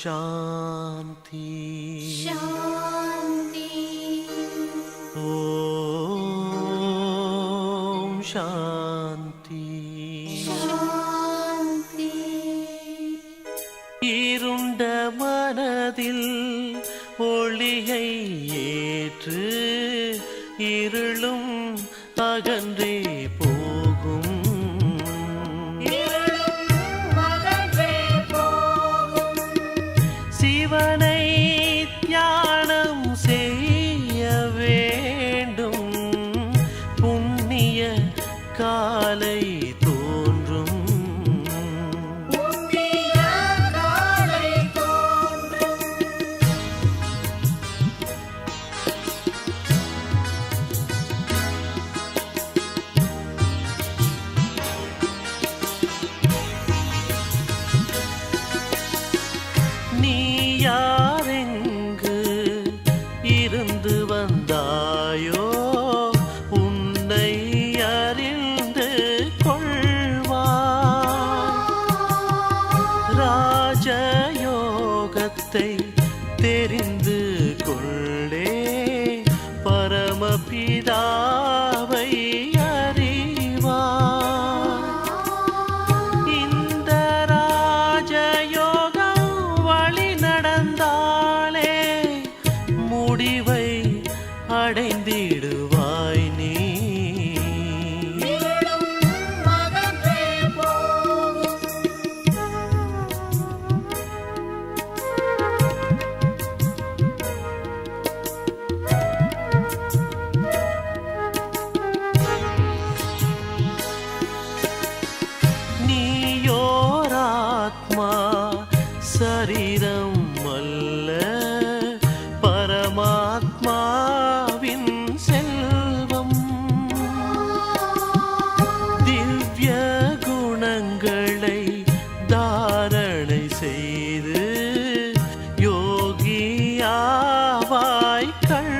சாந்தி शान्ति ஓம் சாந்தி शान्ति இருண்ட மனதில் ஒளியை ஏற்று இறைவனை தியானம் செய்ய வேண்டும். புண்ணிய காலை கருத்தை தெரிந்து கொள்ளே. பரமபிதாவை அறிவார். இந்த ராஜயோகம் வழி நடந்தாலே முடிவை சரீரம் அல்ல. பரமாத்மாவின் செல்வம். திவ்ய குணங்களை தாரணை செய்து யோகியாவாய் கண்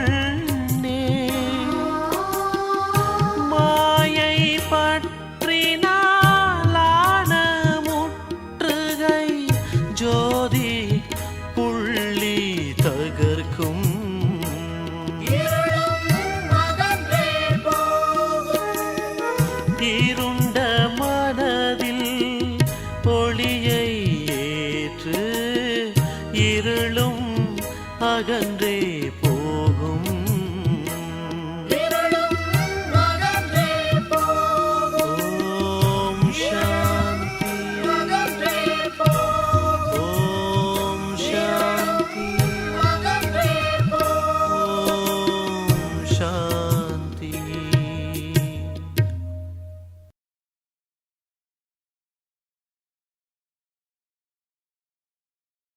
அகன்றே